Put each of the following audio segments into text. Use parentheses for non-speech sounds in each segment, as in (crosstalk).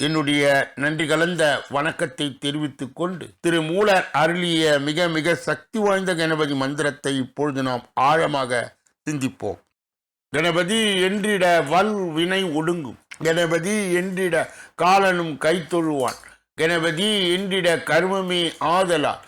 என்னுடைய நன்றி கலந்த வணக்கத்தை தெரிவித்துக் கொண்டு திரு மூலர் அருளிய மிக மிக சக்தி வாய்ந்த கணபதி மந்திரத்தை இப்பொழுது நாம் ஆழமாக சிந்திப்போம். கணபதி என்றிட வல் வினை ஒடுங்கும். கணபதி என்றிட காலனும் கைத்தொழுவான். கணபதி என்றிட கர்மமே ஆதலால்.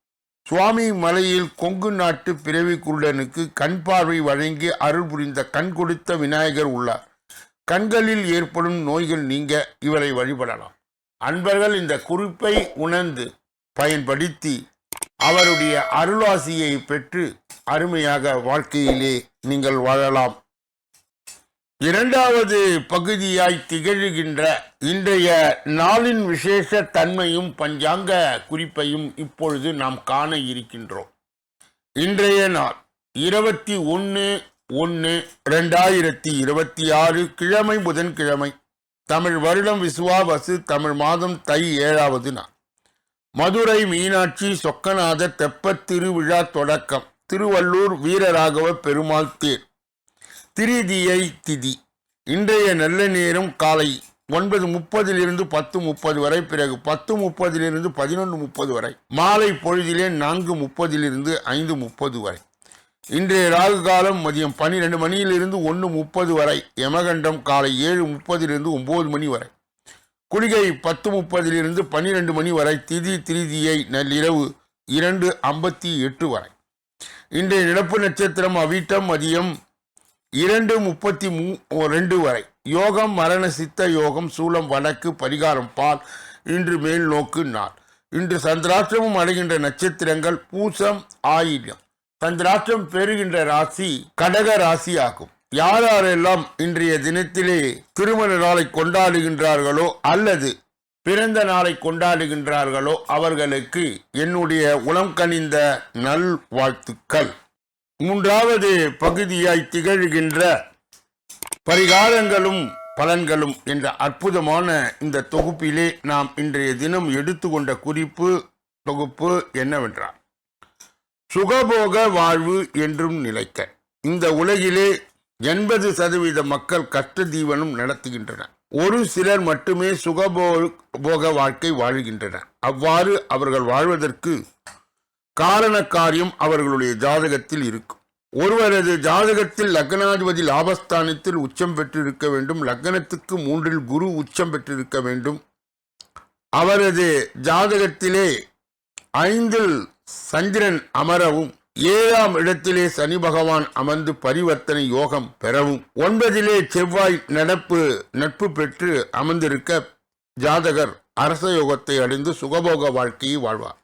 சுவாமி மலையில் கொங்கு நாட்டு பிறவி குருடனுக்கு கண் பார்வை வழங்கி அருள் புரிந்த கண் கொடுத்த விநாயகர் உள்ளார். கண்களில் ஏற்படும் நோய்கள் நீங்க இவரை வழிபடலாம். அன்பர்கள் இந்த குறிப்பை உணர்ந்து பயன்படுத்தி அவருடைய அருளாசியை பெற்று அருமையாக வாழ்க்கையிலே நீங்கள் வாழலாம். இரண்டாவது பகுதியாய் திகழ்கின்ற இன்றைய நாளின் விசேஷ தன்மையும் பஞ்சாங்க குறிப்பையும் இப்பொழுது நாம் காண இருக்கின்றோம். இன்றைய நாள் இருபத்தி ஒன்று ஒன்று ரெண்டாயிரத்தி இருபத்தி ஆறு கிழமை புதன்கிழமை தமிழ் வருடம் விசுவாவசு தமிழ் மாதம் தை ஏழாவது நாள். மதுரை மீனாட்சி சொக்கநாத தெப்பத் திருவிழா தொடக்கம். திருவள்ளூர் வீரராகவ பெருமாள் தேர். திரிதியை திதி. இன்றைய நல்ல நேரம் காலை ஒன்பது முப்பதிலிருந்து பத்து முப்பது வரை பிறகு பத்து முப்பதிலிருந்து பதினொன்று முப்பது வரை மாலை பொழுதிலே நான்கு முப்பதிலிருந்து ஐந்து முப்பது வரை. இன்றைய ராகு காலம் மதியம் பன்னிரெண்டு மணியிலிருந்து ஒன்று முப்பது வரை யமகண்டம் காலை ஏழு முப்பதிலிருந்து ஒம்பது மணி வரை. குளிகை பத்து முப்பதிலிருந்து பன்னிரெண்டு மணி வரை திதி திரிதியை நள்ளிரவு இரண்டு ஐம்பத்தி எட்டு வரை. இன்றைய நிலப்பு நட்சத்திரம் அவிட்டம் மதியம் இரண்டு முப்பத்தி மூ ரெண்டு வரை. யோகம் மரண சித்த யோகம் சூலம் வடக்கு பரிகாரம் பால் இன்று மேல் நோக்கு நாள். இன்று சந்திராஷ்டிரமம் அடைகின்ற நட்சத்திரங்கள் பூசம் ஆயில்யம். சந்திராஷ்டிரம் பெறுகின்ற ராசி கடக ராசி ஆகும். யார் யாரெல்லாம் இன்றைய தினத்திலே திருமண நாளை கொண்டாடுகின்றார்களோ அல்லது பிறந்த நாளை கொண்டாடுகின்றார்களோ அவர்களுக்கு என்னுடைய உளம் கனிந்த நல் வாழ்த்துக்கள் மூன்றாவது பகுதியாய் திகழ்கின்ற பரிகாரங்களும் பலன்களும் என்ற அற்புதமான இந்த தொகுப்பிலே நாம் இன்றைய தினம் எடுத்துக்கொண்ட குறிப்பு தொகுப்பு என்னவென்றால் சுகபோக வாழ்வு என்றும் நிலைக்க. இந்த உலகிலே எண்பது சதவீத மக்கள் கஷ்ட தீவனம் நடத்துகின்றனர். ஒரு சிலர் மட்டுமே சுகபோக வாழ்க்கை வாழ்கின்றனர். அவ்வாறு அவர்கள் வாழ்வதற்கு காரண காரியம் அவர்களுடைய ஜாதகத்தில் இருக்கும். ஒருவரது ஜாதகத்தில் லக்னாதிபதி லாபஸ்தானத்தில் உச்சம் பெற்றிருக்க வேண்டும். லக்னத்துக்கு மூன்றில் குரு உச்சம் பெற்றிருக்க வேண்டும். அவரது ஜாதகத்திலே ஐந்தில் சந்திரன் அமரவும் ஏழாம் இடத்திலே சனி பகவான் அமர்ந்து பரிவர்த்தனை யோகம் பெறவும் ஒன்பதிலே செவ்வாய் நடப்பு நட்பு பெற்று அமர்ந்திருக்க ஜாதகர் அரச யோகத்தை அடைந்து சுகபோக வாழ்க்கையை வாழ்வார்.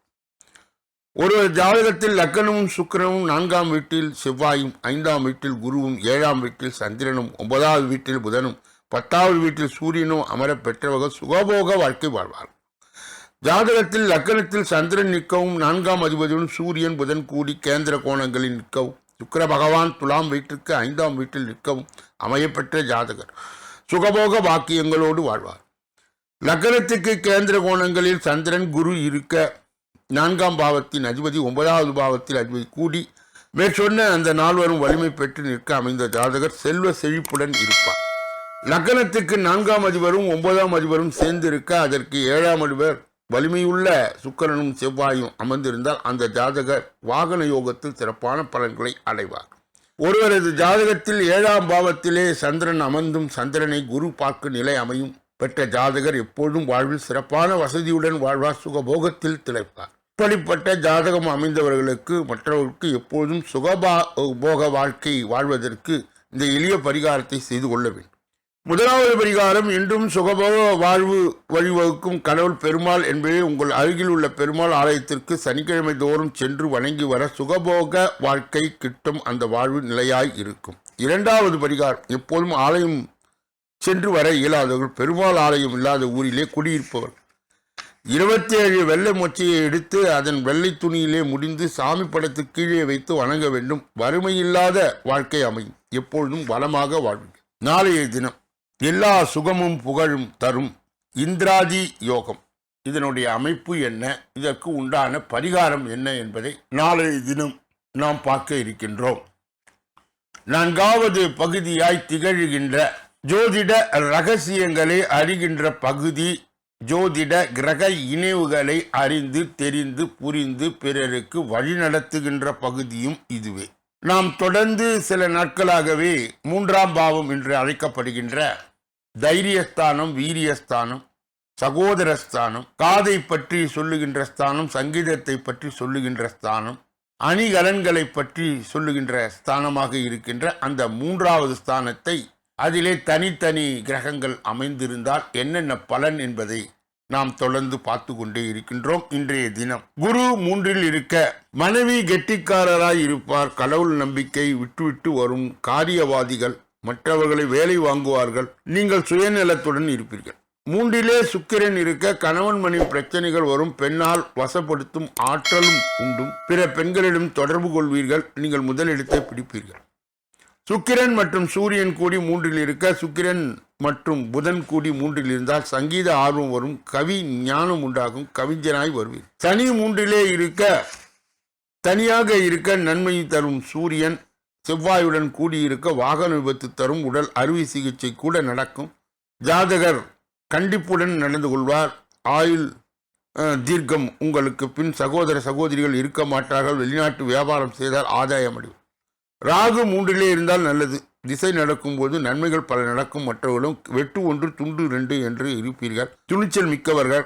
ஒரு ஜாதகத்தில் லக்கணமும் சுக்கரனும் நான்காம் வீட்டில் செவ்வாயும் ஐந்தாம் வீட்டில் குருவும் ஏழாம் வீட்டில் சந்திரனும் ஒன்பதாவது வீட்டில் புதனும் பத்தாவது வீட்டில் சூரியனும் அமர பெற்றவர்கள் சுகபோக வாழ்க்கை வாழ்வார் ஜாதகத்தில் லக்கணத்தில் சந்திரன் நிற்கவும் நான்காம் அதிபதியுடன் சூரியன் புதன் கூடி கேந்திர கோணங்களில் நிற்கவும் சுக்கர பகவான் துலாம் வீட்டிற்கு ஐந்தாம் வீட்டில் நிற்கவும் அமையப்பெற்ற ஜாதகர். சுகபோக வாக்கியங்களோடு வாழ்வார். லக்கணத்துக்கு கேந்திர கோணங்களில் சந்திரன் குரு இருக்க நான்காம் பாவத்தின் அதிபதி ஒன்பதாவது பாவத்தில் அதிபதி கூடி மேற்சொன்ன அந்த நால்வரும் வலிமை பெற்று நிற்க அமைந்த ஜாதகர் செல்வ செழிப்புடன் இருப்பார். லக்னத்துக்கு நான்காம் அதிபரும் ஒன்பதாம் அதிபரும் சேர்ந்திருக்க அதற்கு ஏழாம் அதிபர் வலிமையுள்ள சுக்கரனும் செவ்வாயும் அமர்ந்திருந்தால் அந்த ஜாதகர் வாகன யோகத்தில் சிறப்பான பலன்களை அடைவார். ஒருவரது ஜாதகத்தில் ஏழாம் பாவத்திலே சந்திரன் அமர்ந்தும் சந்திரனை குரு பார்க்க நிலை அமையும். பெற்ற ஜாதகர் எப்பொழுதும் வாழ்வில் சிறப்பான வசதியுடன் வாழ்வார் சுகபோகத்தில் திளைப்பார். இப்படிப்பட்ட ஜாதகம் அமைந்தவர்களுக்கு மற்றவர்களுக்கு எப்போதும் சுகபா போக வாழ்க்கை வாழ்வதற்கு இந்த எளிய பரிகாரத்தை செய்து கொள்ள வேண்டும். முதலாவது பரிகாரம் இன்றும் சுகபோக வாழ்வு வழிவகுக்கும் கடவுள் பெருமாள் என்பதை உங்கள் அருகில் உள்ள பெருமாள் ஆலயத்திற்கு சனிக்கிழமை தோறும் சென்று வணங்கி வர சுகபோக வாழ்க்கை கிட்டும் அந்த வாழ்வு நிலையாய் இருக்கும். இரண்டாவது பரிகாரம் எப்போதும் ஆலயம் சென்று வர இயலாதவர்கள் பெருமாள் ஆலயம் இல்லாத ஊரிலே குடியிருப்பவர் இருபத்தி ஏழு வெள்ளை மொச்சையை எடுத்து அதன் வெள்ளை துணியிலே முடிந்து சாமி படத்துக்கு கீழே வைத்து வணங்க வேண்டும். வறுமையில்லாத வாழ்க்கை அமையும். எப்பொழுதும் வளமாக வாழும் நாளைய தினம் எல்லா சுகமும் புகழும் தரும் இந்திராதி யோகம். இதனுடைய அமைப்பு என்ன? இதற்கு உண்டான பரிகாரம் என்ன என்பதை நாளைய தினம் நாம் பார்க்க இருக்கின்றோம். நான்காவது பகுதியாய் திகழ்கின்ற ஜோதிட ரகசியங்களை அறிகின்ற பகுதி ஜோதிட கிரக இணைவுகளை அறிந்து தெரிந்து புரிந்து பிறருக்கு வழிநடத்துகின்ற பகுதியும் இதுவே. நாம் தொடர்ந்து சில நாட்களாகவே மூன்றாம் பாவம் என்று அழைக்கப்படுகின்ற தைரியஸ்தானம் வீரியஸ்தானம் சகோதரஸ்தானம் காதை பற்றி சொல்லுகின்ற ஸ்தானம் சங்கீதத்தை பற்றி சொல்லுகின்ற ஸ்தானம் அணிகலன்களை பற்றி சொல்லுகின்ற ஸ்தானமாக இருக்கின்ற அந்த மூன்றாவது ஸ்தானத்தை அதிலே தனித்தனி கிரகங்கள் அமைந்திருந்தால் என்னென்ன பலன் என்பதை நாம் தொடர்ந்து பார்த்து கொண்டே இருக்கின்றோம் இன்றைய தினம். குரு மூன்றில் இருக்க மனைவி கெட்டிக்காரராய் இருப்பார். கடவுள் நம்பிக்கை விட்டுவிட்டு வரும் காரியவாதிகள் மற்றவர்களை வேலை வாங்குவார்கள். நீங்கள் சுயநலத்துடன் இருப்பீர்கள். மூன்றிலே சுக்கிரன் இருக்க கணவன் மணி பிரச்சனைகள் வரும். பெண்ணால் வசப்படுத்தும் ஆற்றலும் உண்டும். பிற பெண்களிடம் தொடர்பு கொள்வீர்கள். நீங்கள் முதலிடத்தை பிடிப்பீர்கள். சுக்கிரன் மற்றும் சூரியன் கூடி மூன்றில் இருக்க சுக்கிரன் மற்றும் புதன் கூடி மூன்றில் இருந்தால் சங்கீத ஆர்வம் வரும் கவி ஞானம் உண்டாகும் கவிஞனாய் வருவீர். சனி மூன்றிலே இருக்க தனியாக இருக்க நன்மை தரும் சூரியன் செவ்வாயுடன் கூடியிருக்க வாகன விபத்து தரும் உடல் அறுவை சிகிச்சை கூட நடக்கும். ஜாதகர் கண்டிப்புடன் நடந்து கொள்வார். ஆயுள் தீர்க்கம் உங்களுக்கு பின் சகோதர சகோதரிகள் இருக்க மாட்டார்கள் வெளிநாட்டு வியாபாரம் செய்தால் ஆதாயம் அடையும். ராகு மூன்றிலே இருந்தால் நல்லது. திசை நடக்கும்போது நன்மைகள் பல நடக்கும். மற்றவர்களும் வெட்டு ஒன்று துண்டு ரெண்டு என்று இருப்பீர்கள். துணிச்சல் மிக்கவர்கள்.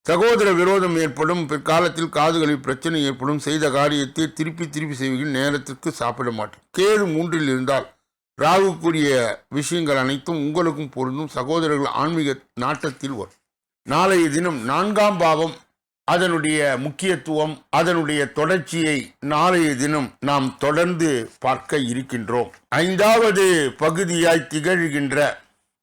சகோதர விரோதம் ஏற்படும். பிற்காலத்தில் காதுகளில் பிரச்சனை ஏற்படும். செய்த காரியத்தை திருப்பி திருப்பி செய்வீர்கள். நேரத்திற்கு சாப்பிட மாட்டோம் கேது மூன்றில் இருந்தால் ராகுக்குரிய விஷயங்கள் அனைத்தும் உங்களுக்கும் பொருந்தும். சகோதரர்கள் ஆன்மீக நாட்டத்தில் வரும். நாளைய தினம் நான்காம் பாவம். அதனுடைய முக்கியத்துவம் அதனுடைய தொடர்ச்சியை நாளைய தினம் நாம் தொடர்ந்து பார்க்க இருக்கின்றோம். ஐந்தாவது பகுதியாய் திகழ்கின்ற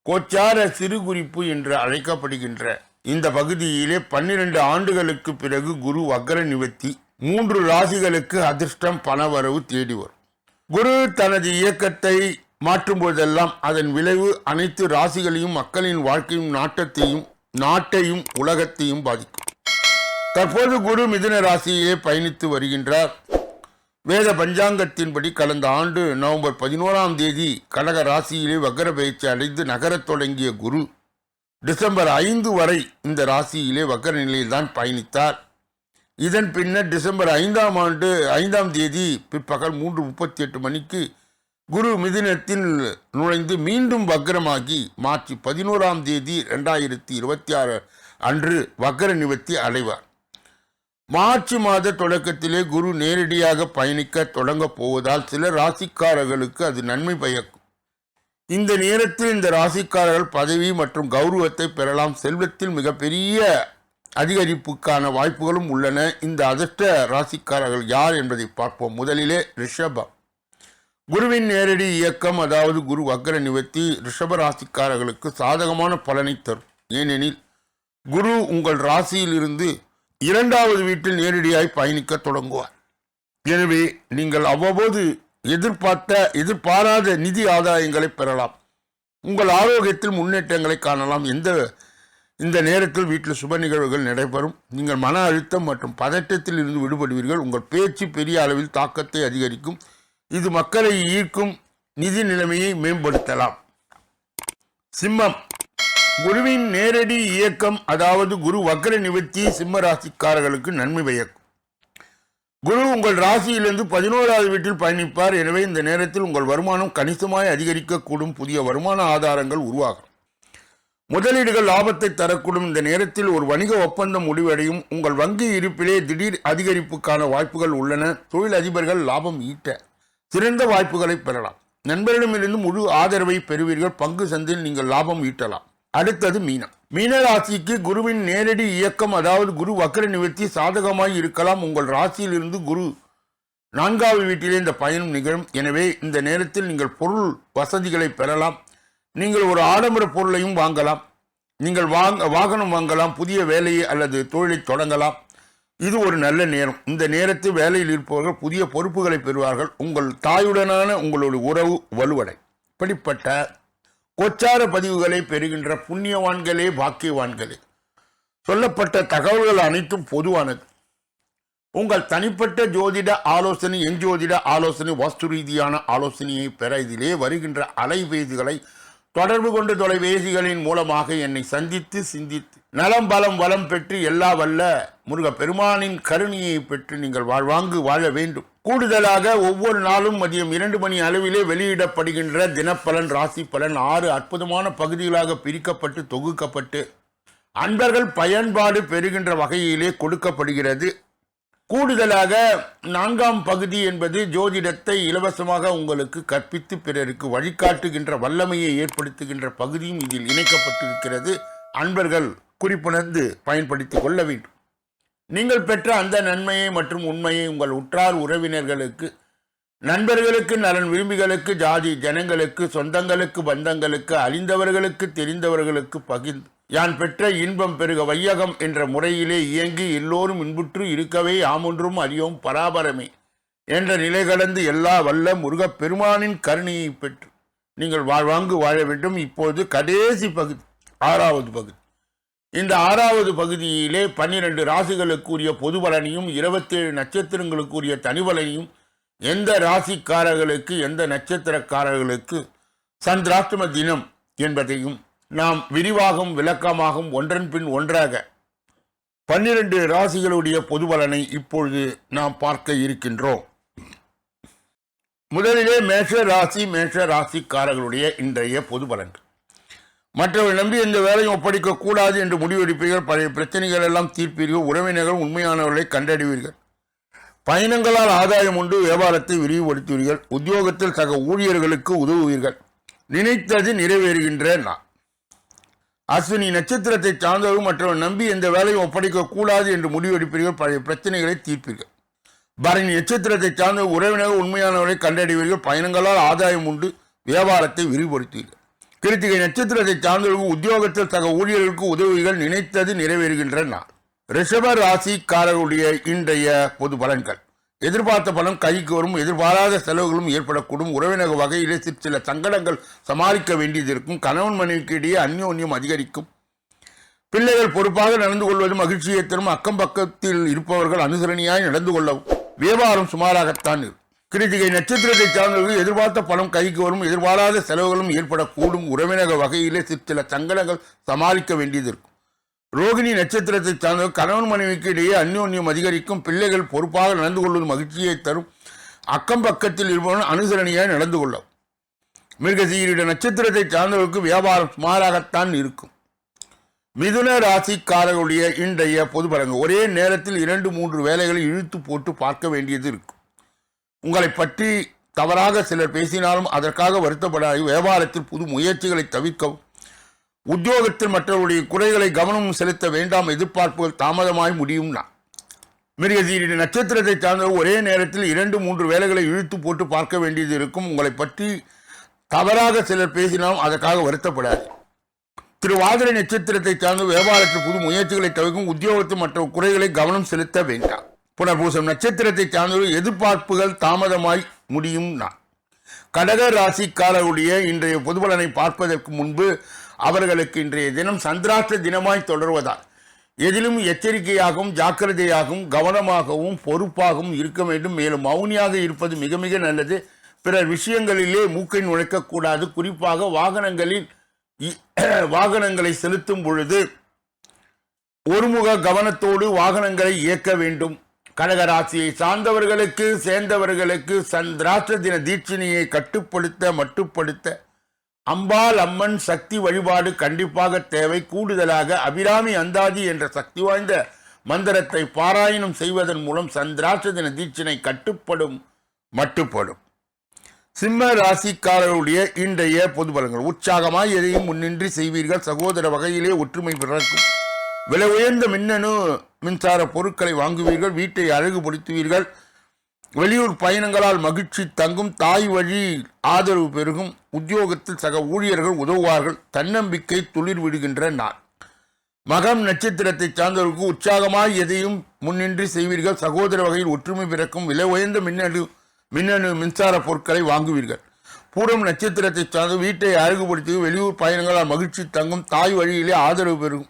கோச்சார சிறுகுறிப்பு என்று அழைக்கப்படுகின்ற இந்த பகுதியிலே பன்னிரண்டு ஆண்டுகளுக்கு பிறகு குரு வக்கர நிவர்த்தி மூன்று ராசிகளுக்கு அதிர்ஷ்டம் பணவரவு தேடி வரும். குரு தனது இயக்கத்தை மாற்றும் போதெல்லாம் அதன் விளைவு அனைத்து ராசிகளையும் மக்களின் வாழ்க்கையும் நாட்டத்தையும் நாட்டையும் உலகத்தையும் பாதிக்கும். தற்போது குரு மிதுன ராசியிலே பயணித்து வருகின்றார். வேத பஞ்சாங்கத்தின்படி கடந்த ஆண்டு நவம்பர் பதினோராம் தேதி கடக ராசியிலே வக்கர பயிற்சி அடைந்து நகரத் தொடங்கிய குரு டிசம்பர் ஐந்து வரை இந்த ராசியிலே வக்கர நிலையில்தான் பயணித்தார். இதன் பின்னர் டிசம்பர் ஐந்தாம் ஆண்டு ஐந்தாம் தேதி பிற்பகல் மூன்று முப்பத்தி எட்டு மணிக்கு குரு மிதினத்தில் நுழைந்து மீண்டும் வக்ரமாகி மார்ச் பதினோராம் தேதி ரெண்டாயிரத்தி இருபத்தி ஆறு அன்று வக்கர நிவர்த்தி அடைவார். மார்ச் மாத தொடக்கத்திலே குரு நேரடியாக பயணிக்க தொடங்கப் போவதால் சில ராசிக்காரர்களுக்கு அது நன்மை பயக்கும். இந்த நேரத்தில் இந்த ராசிக்காரர்கள் பதவி மற்றும் கௌரவத்தை பெறலாம். செல்வத்தில் மிகப்பெரிய அதிகரிப்புக்கான வாய்ப்புகளும் உள்ளன. இந்த அதிர்ஷ்ட ராசிக்காரர்கள் யார் என்பதை பார்ப்போம். முதலிலே ரிஷபம். குருவின் நேரடி இயக்கம் அதாவது குரு வக்கர நிவர்த்தி ரிஷப ராசிக்காரர்களுக்கு சாதகமான பலனை தரும். ஏனெனில் குரு உங்கள் ராசியிலிருந்து இரண்டாவது வீட்டில் நேரடியாய் பயணிக்க தொடங்குவார். எனவே நீங்கள் அவ்வப்போது எதிர்பார்த்த எதிர்பாராத நிதி ஆதாயங்களை பெறலாம். உங்கள் ஆரோக்கியத்தில் முன்னேற்றங்களை காணலாம். எந்த இந்த நேரத்தில் வீட்டில் சுப நிகழ்வுகள் நடைபெறும். நீங்கள் மன அழுத்தம் மற்றும் பதட்டத்தில் இருந்து விடுபடுவீர்கள். உங்கள் பேச்சு பெரிய அளவில் தாக்கத்தை அதிகரிக்கும். இது மக்களை ஈர்க்கும் நிதி நிலைமையை மேம்படுத்தலாம். சிம்மம். குருவின் நேரடி இயக்கம் அதாவது குரு வக்ர நிவர்த்தி சிம்ம ராசிக்காரர்களுக்கு நன்மை பயக்கும் குரு உங்கள் ராசியிலிருந்து பதினோராவது வீட்டில் பயணிப்பார். எனவே இந்த நேரத்தில் உங்கள் வருமானம் கணிசமாய் அதிகரிக்கக்கூடும். புதிய வருமான ஆதாரங்கள் உருவாகும். முதலீடுகள் லாபத்தை தரக்கூடும். இந்த நேரத்தில் ஒரு வணிக ஒப்பந்தம் முடிவடையும். உங்கள் வங்கி இருப்பிலே திடீர் அதிகரிப்புக்கான வாய்ப்புகள் உள்ளன. தொழில் அதிபர்கள் லாபம் ஈட்ட சிறந்த வாய்ப்புகளை பெறலாம். நண்பர்களிடமிருந்து முழு ஆதரவை பெறுவீர்கள். பங்கு சந்தையில் நீங்கள் லாபம் ஈட்டலாம். அடுத்தது மீனம். மீன ராசிக்கு குருவின் நேரடி இயக்கம் அதாவது குரு வக்கர நிவர்த்தி சாதகமாய் இருக்கலாம். உங்கள் ராசியிலிருந்து குரு நான்காவது வீட்டிலே இந்த பயணம் நிகழும். எனவே இந்த நேரத்தில் நீங்கள் பொருள் வசதிகளை பெறலாம். நீங்கள் ஒரு ஆடம்பர பொருளையும் வாங்கலாம். நீங்கள் வாங்க வாகனம் வாங்கலாம் புதிய வேலையை அல்லது தொழிலை தொடங்கலாம். இது ஒரு நல்ல நேரம். இந்த நேரத்தில் வேலையில் இருப்பவர்கள் புதிய பொறுப்புகளை பெறுவார்கள். உங்கள் தாயுடனான உங்களுடைய உறவு வலுவடை. இப்படிப்பட்ட கோச்சார பதிவுகளை பெறுகின்ற புண்ணியவான்களே பாக்கியவான்களே. சொல்லப்பட்ட தகவல்கள் அனைத்தும் பொதுவானது. உங்கள் தனிப்பட்ட ஜோதிட ஆலோசனை என் ஜோதிட ஆலோசனை வாஸ்து ரீதியான ஆலோசனையை பெற இதிலே வருகின்ற அலைவேதிகளை தொடர்பு கொண்டு தொலைபேசிகளின் மூலமாக என்னை சந்தித்து சிந்தித்து நலம் பலம் வளம் பெற்று எல்லா வல்ல முருக பெருமானின் கருணையை பெற்று நீங்கள் வாழ்வாங்கு வாழ வேண்டும். கூடுதலாக ஒவ்வொரு நாளும் மதியம் இரண்டு மணி அளவிலே வெளியிடப்படுகின்ற தினப்பலன் ராசி பலன் ஆறு அற்புதமான பகுதிகளாக பிரிக்கப்பட்டு தொகுக்கப்பட்டு அன்பர்கள் பயன்பாடு பெறுகின்ற வகையிலே கொடுக்கப்படுகிறது. கூடுதலாக நான்காம் பகுதி என்பது ஜோதிடத்தை இலவசமாக உங்களுக்கு கற்பித்து பிறருக்கு வழிகாட்டுகின்ற வல்லமையை ஏற்படுத்துகின்ற பகுதியும் இதில் இணைக்கப்பட்டிருக்கிறது. அன்பர்கள் குறிப்புணர்ந்து பயன்படுத்திக் கொள்ள வேண்டும். நீங்கள் பெற்ற அந்த நன்மையை மற்றும் உண்மையை உங்கள் உற்றார் உறவினர்களுக்கு நண்பர்களுக்கு நலன் விரும்பிகளுக்கு ஜாதி ஜனங்களுக்கு சொந்தங்களுக்கு பந்தங்களுக்கு அழிந்தவர்களுக்கு தெரிந்தவர்களுக்கு பகிர்ந்து யான் பெற்ற இன்பம் பெருக வையகம் என்ற முறையிலே இயங்கி எல்லோரும் இன்புற்று இருக்கவே யாமொன்றும் அறியோம் பராபரமே என்ற நிலை கடந்து எல்லா வல்ல முருகப் பெருமானின் கருணையை பெற்று நீங்கள் வாழ்வாங்கு வாழ வேண்டும். இப்போது கடைசி பகுதி ஆறாவது பகுதி. இந்த ஆறாவது பகுதியிலே பன்னிரண்டு ராசிகளுக்குரிய பொது பலனையும் இருபத்தேழு நட்சத்திரங்களுக்குரிய தனிபலனையும் எந்த ராசிக்காரர்களுக்கு எந்த நட்சத்திரக்காரர்களுக்கு சந்திராஷ்டம தினம் என்பதையும் நாம் விரிவாகவும் விளக்கமாகவும் ஒன்றன் பின் ஒன்றாக பன்னிரண்டு ராசிகளுடைய பொது பலனை இப்பொழுது நாம் பார்க்க இருக்கின்றோம். முதலிலே மேஷ ராசி மேஷ ராசிக்காரர்களுடைய இன்றைய பொது பலன்கள் நம்பி எந்த வேலையும் ஒப்படைக்க கூடாது என்று முடிவெடுப்பீர்கள். பழைய பிரச்சனைகள் எல்லாம் தீர்ப்பீர்கள். உறவினர்கள் உண்மையானவர்களை கண்டறிவீர்கள். பயணங்களால் ஆதாயம் உண்டு. வியாபாரத்தை விரிவுபடுத்துவீர்கள். உத்தியோகத்தில் சக ஊழியர்களுக்கு உதவுவீர்கள். நினைத்தது நிறைவேறுகின்ற நாள். அஸ்வினி நட்சத்திரத்தை சார்ந்தவர்கள் மற்றவர் நம்பி எந்த வேலையும் ஒப்படைக்க கூடாது என்று முடிவெடுப்பீர்கள். பழைய பிரச்சனைகளை தீர்ப்பீர்கள். பரணி நட்சத்திரத்தை சார்ந்த உறவினர்கள் உண்மையானவரை கண்டறிவீர்கள் பயணங்களால் ஆதாயம் உண்டு. வியாபாரத்தை விரிவுபடுத்துவீர்கள். கிருத்திகை நட்சத்திரத்தை சார்ந்தவர்கள் உத்தியோகத்தில் சக ஊழியர்களுக்கு உதவிகள் நினைத்தது நிறைவேறுகின்ற நாள் ரிஷப ராசிக்காரர்களுடைய இன்றைய பொது பலன்கள். எதிர்பார்த்த பலம் கைக்கு வரும் எதிர்பாராத செலவுகளும் ஏற்படக்கூடும். உறவினர் வகையிலே சில சங்கடங்கள் சமாளிக்க வேண்டியது இருக்கும். கணவன் மனைவிக்கு இடையே அந்யோன்யம் அதிகரிக்கும். பிள்ளைகள் பொறுப்பாக நடந்து கொள்வது மகிழ்ச்சியை தரும். அக்கம் பக்கத்தில் இருப்பவர்கள் அனுசரணியாய் நடந்து கொள்ளவும் வியாபாரம் சுமாராகத்தான் இருக்கும். கிருத்திகை நட்சத்திரத்தை சார்ந்தவர்கள் எதிர்பார்த்த பணம் கைக்கு வரும் எதிர்பாராத செலவுகளும் ஏற்படக்கூடும். உறவினர் வகையிலே சிற்சில சில சங்கடங்கள் சமாளிக்க வேண்டியது இருக்கும். ரோகிணி நட்சத்திரத்தை சார்ந்த கணவன் மனைவிக்கு இடையே அந்யோன்யம் அதிகரிக்கும். பிள்ளைகள் பொறுப்பாக நடந்து கொள்வது மகிழ்ச்சியை தரும். அக்கம் பக்கத்தில் இருப்பவன் அனுசரணையாக நடந்து கொள்ளும். மிருகசீரிட நட்சத்திரத்தை சார்ந்தவர்களுக்கு வியாபாரம் சுமாராகத்தான் இருக்கும். மிதுன ராசிக்காரர்களுடைய இன்றைய பொது பலன்கள் ஒரே நேரத்தில் இரண்டு மூன்று வேலைகளை இழுத்து போட்டு பார்க்க வேண்டியது இருக்கும். உங்களை பற்றி தவறாக சிலர் பேசினாலும் அதற்காக வருத்தப்படாது வியாபாரத்தில் புது முயற்சிகளை தவிர்க்கவும். உத்தியோகத்தில் மற்றவருடைய குறைகளை கவனம் செலுத்த வேண்டாம் எதிர்பார்ப்புகள் தாமதமாய் முடியும் நான் நட்சத்திரத்தை சார்ந்த ஒரே நேரத்தில் இரண்டு மூன்று வேலைகளை இழுத்து போட்டு பார்க்க வேண்டியது இருக்கும். உங்களை பற்றி தவறாக சிலர் பேசினாலும் அதற்காக வருத்தப்படாது. திருவாதிரை நட்சத்திரத்தை சார்ந்த வியாபாரத்தில் புது முயற்சிகளை தவிர்க்கும் உத்தியோகத்தில் மற்ற குறைகளை கவனம் செலுத்த வேண்டாம். புனர்பூசம் நட்சத்திரத்தை சார்ந்தவர் எதிர்பார்ப்புகள் தாமதமாய் முடியும் நான் கடக ராசிக்காரருடைய இன்றைய பொதுபலனை பார்ப்பதற்கு முன்பு அவர்களுக்கு இன்றைய தினம் சந்திராஷ்ட தினமாய் தொடர்வதால் எதிலும் எச்சரிக்கையாகவும் ஜாக்கிரதையாகவும் கவனமாகவும் பொறுப்பாகவும் இருக்க வேண்டும். மேலும் மௌனியாக இருப்பது மிக மிக நல்லது. பிறர் விஷயங்களிலே மூக்கை நுழைக்கக்கூடாது குறிப்பாக வாகனங்களில் இ- (clears throat) வாகனங்களை செலுத்தும் பொழுது ஒருமுக கவனத்தோடு வாகனங்களை இயக்க வேண்டும். கடகராசியை சார்ந்தவர்களுக்கு சேர்ந்தவர்களுக்கு சந்திராஷ்ட தின தீட்சணையை கட்டுப்படுத்த மட்டுப்படுத்த அம்பாள் அம்மன் சக்தி வழிபாடு கண்டிப்பாக தேவை. கூடுதலாக அபிராமி அந்தாதி என்ற சக்தி வாய்ந்த மந்திரத்தை பாராயணம் செய்வதன் மூலம் சந்திராஷ்ட தின கட்டுப்படும் மட்டுப்படும். சிம்ம ராசிக்காரருடைய இன்றைய பொது பலங்கள் உற்சாகமாய் எதையும் முன்னின்றி செய்வீர்கள். சகோதர வகையிலே ஒற்றுமை பிறக்கும். விலை உயர்ந்த மின்னணு மின்சார பொருட்களை வாங்குவீர்கள். வீட்டை அழகுபடுத்துவீர்கள் வெளியூர் பயணங்களால் மகிழ்ச்சி தங்கும் தாய் வழி ஆதரவு பெருகும். உத்தியோகத்தில் சக ஊழியர்கள் உதவுவார்கள். தன்னம்பிக்கை துளிர் விடுகின்ற நாள். மகம் நட்சத்திரத்தை சார்ந்தவர்களுக்கு உற்சாகமாய் எதையும் முன்னின்றி செய்வீர்கள். சகோதர வகையில் ஒற்றுமை பிறக்கும். விலை உயர்ந்த மின்னணு மின்னணு மின்சார பொருட்களை வாங்குவீர்கள். பூரம் நட்சத்திரத்தை சார்ந்து வீட்டை அழகுபடுத்தி வெளியூர் பயணங்களால் மகிழ்ச்சி தங்கும் தாய் வழியிலே ஆதரவு பெறும்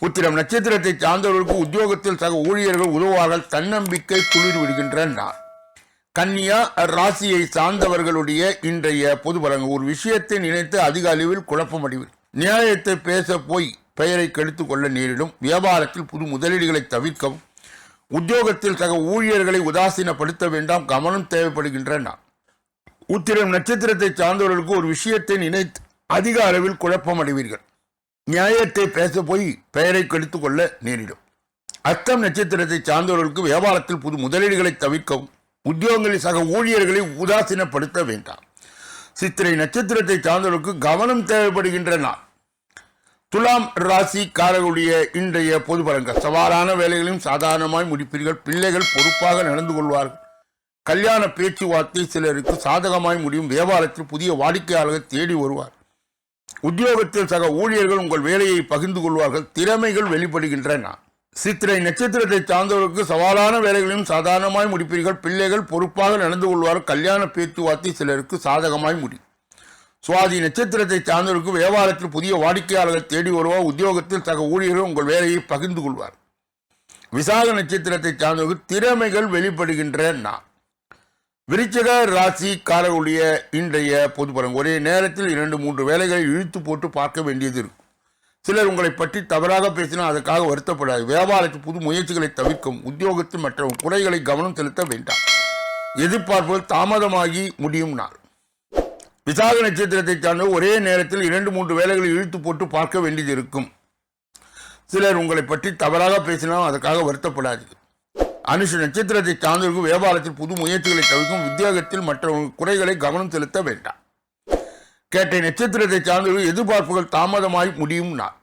உத்திரம் நட்சத்திரத்தை சார்ந்தவர்களுக்கு உத்தியோகத்தில் சக ஊழியர்கள் உதவுவார்கள். தன்னம்பிக்கை குளிர் விடுகின்ற கன்னியா ராசியை சார்ந்தவர்களுடைய இன்றைய பொது பலன்கள். ஒரு விஷயத்தை நினைத்து அதிக அளவில் குழப்பமடைவில் நியாயத்தை பேச போய் பெயரை கெடுத்துக் கொள்ள நேரிடும். வியாபாரத்தில் புது முதலீடுகளை தவிர்க்கவும். உத்தியோகத்தில் சக ஊழியர்களை உதாசீனப்படுத்த வேண்டாம். கவனம் தேவைப்படுகின்றன. உத்திரம் நட்சத்திரத்தை சார்ந்தவர்களுக்கு ஒரு விஷயத்தை நினைத்து அதிக அளவில் குழப்பமடைவீர்கள் நியாயத்தை பேச போய் பெயரை கெடுத்து கொள்ள நேரிடும். அர்த்தம் நட்சத்திரத்தை சார்ந்தவர்களுக்கு வியாபாரத்தில் புது முதலீடுகளை தவிர்க்கவும் உத்தியோகங்களில் சக ஊழியர்களை உதாசீனப்படுத்த வேண்டாம். சித்திரை நட்சத்திரத்தை சார்ந்தவர்களுக்கு கவனம் தேவைப்படுகின்ற நாள். துலாம் ராசிக்காரர்களுடைய இன்றைய பொது பலன்கள். சவாலான வேலைகளையும் சாதாரணமாய் முடிப்பீர்கள். பிள்ளைகள் பொறுப்பாக நடந்து கொள்வார்கள். கல்யாண பேச்சுவார்த்தை சிலருக்கு சாதகமாய் முடியும். வியாபாரத்தில் புதிய வாடிக்கையாளர்கள் தேடி வருவார். உத்தியோகத்தில் சக ஊழியர்கள் உங்கள் வேலையை பகிர்ந்து கொள்வார்கள். திறமைகள் வெளிப்படுகின்றன. சித்திரை நட்சத்திரத்தை சார்ந்தவர்களுக்கு சவாலான வேலைகளையும் சாதாரணமாய் முடிப்பீர்கள். பிள்ளைகள் பொறுப்பாக நடந்து கொள்வார்கள். கல்யாண பேச்சுவார்த்தை சிலருக்கு சாதகமாய் முடியும். சுவாதி நட்சத்திரத்தை சார்ந்தவருக்கு வியாபாரத்தில் புதிய வாடிக்கையாளர்கள் தேடி வருவார். உத்தியோகத்தில் சக ஊழியர்கள் உங்கள் வேலையை பகிர்ந்து கொள்வார் விசாக நட்சத்திரத்தை சார்ந்தவருக்கு திறமைகள் வெளிப்படுகின்ற நான் விருச்சக ராசிக்காரர்களுடைய இன்றைய பொது பலன். ஒரே நேரத்தில் இரண்டு மூன்று வேலைகளை இழுத்து போட்டு பார்க்க வேண்டியது இருக்கும். சிலர் உங்களை பற்றி தவறாக பேசினால் அதற்காக வருத்தப்படாது. வியாபாரத்தில் புது முயற்சிகளை தவிர்க்கும் உத்தியோகத்தில் மற்ற குறைகளை கவனம் செலுத்த வேண்டாம். எதிர்பார்ப்புகள் தாமதமாகி முடியும் நாள். விசாக நட்சத்திரத்தை சார்ந்த ஒரே நேரத்தில் இரண்டு மூன்று வேலைகளை இழுத்து போட்டு பார்க்க வேண்டியது இருக்கும். சிலர் உங்களை பற்றி தவறாக பேசினால் அதற்காக வருத்தப்படாது அனுஷ நட்சத்திரத்தை சார்ந்தவர்கள் வியாபாரத்தில் புது முயற்சிகளை தவிர்க்கும் உத்தியோகத்தில் மற்ற குறைகளை கவனம் செலுத்த வேண்டாம். கேட்ட நட்சத்திரத்தை சார்ந்தவர்கள் எதிர்பார்ப்புகள் தாமதமாய் முடியும் நாள்.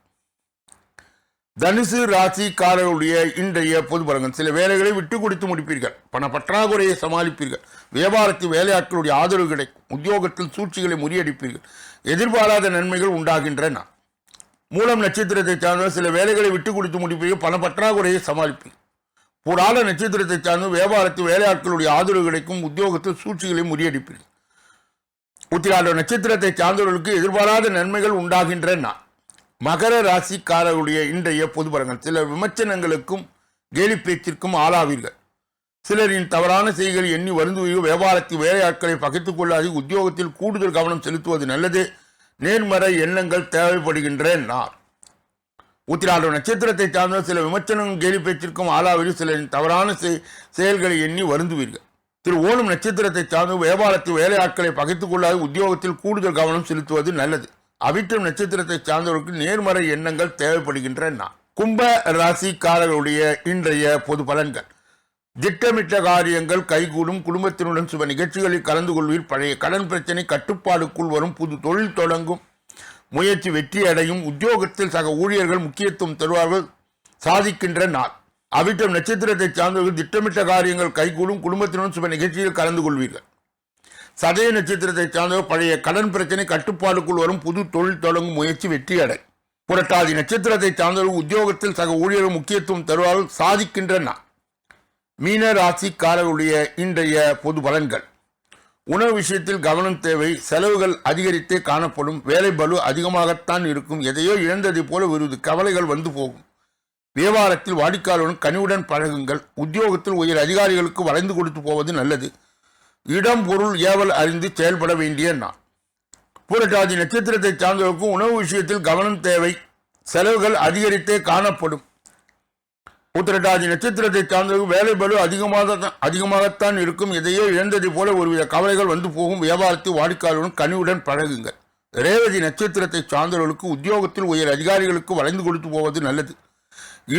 தனுசு ராசிக்காரருடைய இன்றைய பொது பலங்கள் சில வேலைகளை விட்டு கொடுத்து முடிப்பீர்கள். பண பற்றாக்குறையை சமாளிப்பீர்கள். வியாபாரத்தில் வேலையாட்களுடைய ஆதரவு கிடைக்கும். உத்தியோகத்தில் சூழ்ச்சிகளை முறியடிப்பீர்கள். எதிர்பாராத நன்மைகள் உண்டாகின்றன மூலம் நட்சத்திரத்தை சார்ந்த சில வேலைகளை விட்டு கொடுத்து முடிப்பீர்கள். பண பற்றாக்குறையை சமாளிப்பீர்கள். புராண நட்சத்திரத்தை சார்ந்து வியாபாரத்தில் வேலையாட்களுடைய ஆதரவு கிடைக்கும் உத்தியோகத்தில் சூழ்ச்சிகளை முறியடிப்பீர்கள். உத்திராட நட்சத்திரத்தை சார்ந்தவர்களுக்கு எதிர்பாராத நன்மைகள் உண்டாகின்றன. மகர ராசிக்காரருடைய இன்றைய பொது சில விமர்சனங்களுக்கும் கேலி பேச்சிற்கும் ஆளாவீர்கள். சிலரின் தவறான செய்திகள் எண்ணி வருந்துவீர்கள் வியாபாரத்தில் வேலையாட்களை பகைத்துக் கொள்ளாது உத்தியோகத்தில் கூடுதல் கவனம் செலுத்துவது நல்லது. நேர்மறை எண்ணங்கள் தேவைப்படுகின்றன. உத்திராட நட்சத்திரத்தை சார்ந்த சில விமர்சனங்களும் கேலி பேச்சிற்கும் ஆளாவில் சிலரின் தவறான செய்- செயல்களை எண்ணி வருந்துவீர்கள். திரு ஓணம் நட்சத்திரத்தை சார்ந்து வியாபாரத்தில் வேலையாட்களை பகைத்துக் கொள்ளாது உத்தியோகத்தில் கூடுதல் கவனம் செலுத்துவது நல்லது. அவிட்டம் நட்சத்திரத்தை சார்ந்தவருக்கு நேர்மறை எண்ணங்கள் தேவைப்படுகின்றன. கும்ப ராசிக்காரர்களுடைய இன்றைய பொது பலன்கள். திட்டமிட்ட காரியங்கள் கைகூடும் குடும்பத்தினுடன் சில நிகழ்ச்சிகளில் கலந்து கொள்வீர். பழைய கடன் பிரச்சனை கட்டுப்பாடுக்குள் வரும் புது தொழில் தொடங்கும். முயற்சி வெற்றி அடையும் உத்தியோகத்தில் சக ஊழியர்கள் முக்கியத்துவம் தருவார்கள் சாதிக்கின்ற நாள். அவிட்டம் நட்சத்திரத்தை சார்ந்தவர்கள் திட்டமிட்ட காரியங்கள் கைகூடும் குடும்பத்தினரும் சுப நிகழ்ச்சியில் கலந்து கொள்வீர்கள். சதய நட்சத்திரத்தை சார்ந்தவர் பழைய கடன் பிரச்சனை கட்டுப்பாடுக்குள் வரும் புது தொழில் தொடங்கும் முயற்சி வெற்றி அடை. புரட்டாதி நட்சத்திரத்தை சார்ந்தவர்கள் உத்தியோகத்தில் சக ஊழியர்கள் முக்கியத்துவம் தருவார்கள் சாதிக்கின்ற நாள். மீன ராசிக்காரர்களுடைய இன்றைய பொது பலன்கள். உணவு விஷயத்தில் கவனம் தேவை. செலவுகள் அதிகரித்தே காணப்படும். வேலை பலு அதிகமாகத்தான் இருக்கும். எதையோ இழந்தது போல விருது. கவலைகள் வந்து போகும். வியாபாரத்தில் வாடிக்கையாளருடன் கனிவுடன் பழகுங்கள். உத்தியோகத்தில் உயர் அதிகாரிகளுக்கு வளைந்து கொடுத்து போவது நல்லது. இடம் பொருள் ஏவல் அறிந்து செயல்பட வேண்டிய நான் பூரட்டாதி நட்சத்திரத்தை சார்ந்தவருக்கும் உணவு விஷயத்தில் கவனம் தேவை. செலவுகள் அதிகரித்தே காணப்படும். உத்திரட்டாதி நட்சத்திரத்தை சார்ந்தவர்கள் வேலை பலு அதிகமாக அதிகமாகத்தான் இருக்கும். இதையே இழந்ததை போல ஒருவித கவலைகள் வந்து போகும். வியாபாரத்தை வாடிக்கையாளருடன் கனிவுடன் பழகுங்கள். ரேவதி நட்சத்திரத்தை சார்ந்தவர்களுக்கு உத்தியோகத்தில் உயர் அதிகாரிகளுக்கு வளைந்து கொடுத்து போவது நல்லது.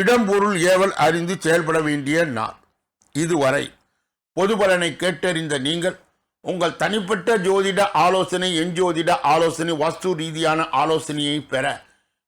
இடம் பொருள் ஏவல் அறிந்து செயல்பட வேண்டிய நாள். இதுவரை பொது பலனை கேட்டறிந்த நீங்கள் உங்கள் தனிப்பட்ட ஜோதிட ஆலோசனை எண் ஜோதிட ஆலோசனை வாஸ்து ரீதியான ஆலோசனையை பெற